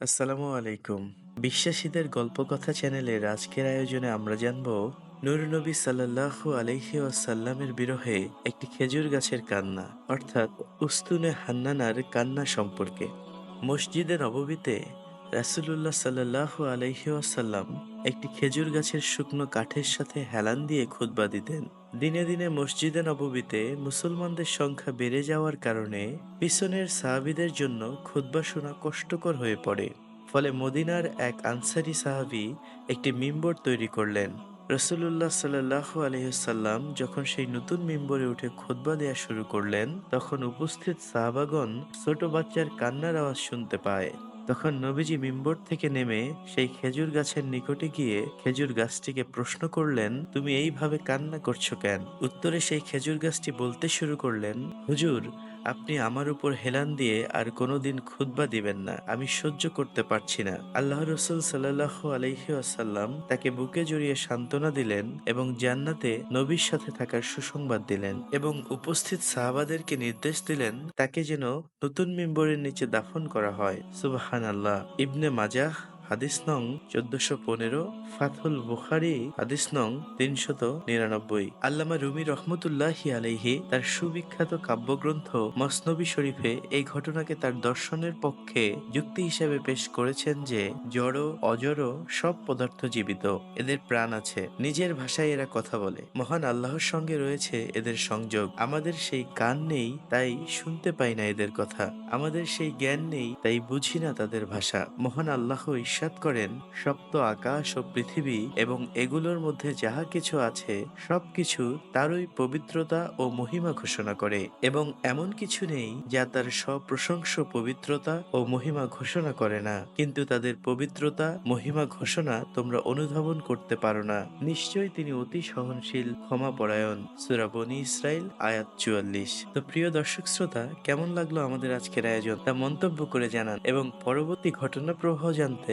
আসসালামু আলাইকুম। বিশ্বাসীদের গল্পকথা চ্যানেলের আজকের আয়োজনে আমরা জানব নুরনবী সাল্লাহু আলহি ওয়াসাল্লামের বিরহে একটি খেজুর গাছের কান্না, অর্থাৎ উস্তুনে হান্নানার কান্না সম্পর্কে। মসজিদের নববীতে রাসূলুল্লাহ সাল্লাল্লাহু আলাইহি ওয়াসাল্লাম একটি খেজুর গাছের শুকনো কাঠের সাথে হেলান দিয়ে খুতবা দিতেন। দিনে দিনে মসজিদে নববীতে মুসলমানদের সংখ্যা বেড়ে যাওয়ার কারণে পিছনের সাহাবীদের জন্য খুতবা শোনা কষ্টকর হয়ে পড়ে। ফলে মদিনার এক আনসারি সাহাবী একটি মিম্বর তৈরি করলেন। রসুল্লাহ সাল্লাহ আলহিসাল্লাম যখন সেই নতুন মিম্বরে উঠে খুতবা দেওয়া শুরু করলেন, তখন উপস্থিত সাহাবাগণ ছোট বাচ্চার কান্নার আওয়াজ শুনতে পায়। তখন নবীজি মিম্বর থেকে নেমে সেই খেজুর গাছের নিকটে গিয়ে খেজুর গাছটিকে প্রশ্ন করলেন, তুমি এইভাবে কান্না করছ কেন? উত্তরে সেই খেজুর গাছটি বলতে শুরু করলেন, হুজুর আপনি আমার উপর হেলান দিয়ে আর কোনোদিন খুতবা দিবেন না। আমি সহ্য করতে পারছি না। আল্লাহ রসুল সাল্লাহ আলহি আসাল্লাম তাকে বুকে জড়িয়ে সান্ত্বনা দিলেন এবং জান্নাতে নবীর সাথে থাকার সুসংবাদ দিলেন এবং উপস্থিত সাহাবাদেরকে নির্দেশ দিলেন তাকে যেন নতুন মেম্বরের নিচে দাফন করা হয়। সুবাহান আল্লাহ ইবনে মাজাহ হাদিস নং চোদ্দশো পনেরো ফাথুল বুখারি, হাদিস নং তিনশত নিরানব্বই। আল্লামা রুমি রহমতুল্লাহি আলাইহি তার সুবিখ্যাত কাব্যগ্রন্থ মসনবী শরীফে এই ঘটনাকে তার দর্শনের পক্ষে যুক্তি হিসেবে পেশ করেছেন যে, জড় অজড় সব পদার্থ জীবিত, এদের প্রাণ আছে, নিজের ভাষায় এরা কথা বলে। মহান আল্লাহর সঙ্গে রয়েছে এদের সংযোগ। আমাদের সেই কান নেই, তাই শুনতে পাই না এদের কথা। আমাদের সেই জ্ঞান নেই, তাই বুঝি না তাদের ভাষা। মহান আল্লাহ ইস্যাত করেন সপ্ত আকাশ ও পৃথিবী এবং এগুলোর মধ্যে যাহা কিছু আছে, সবকিছু তারই পবিত্রতা ও মহিমা ঘোষণা করে এবং এমন কিছু নেই যা তার সপ্রশংস পবিত্রতা ও মহিমা ঘোষণা করে না। কিন্তু তাদের পবিত্রতা, মহিমা ঘোষণা তোমরা অনুধাবন করতে পারো না। নিশ্চয়ই তিনি অতি সহনশীল ক্ষমাপরায়ণ। সুরা বনি ইসরাইল আয়াত চুয়াল্লিশ। তো প্রিয় দর্শক শ্রোতা, কেমন লাগল আমাদের আজকের আয়োজন? তা মন্তব্য করে জানান এবং পরবর্তী ঘটনা প্রবাহ জানতে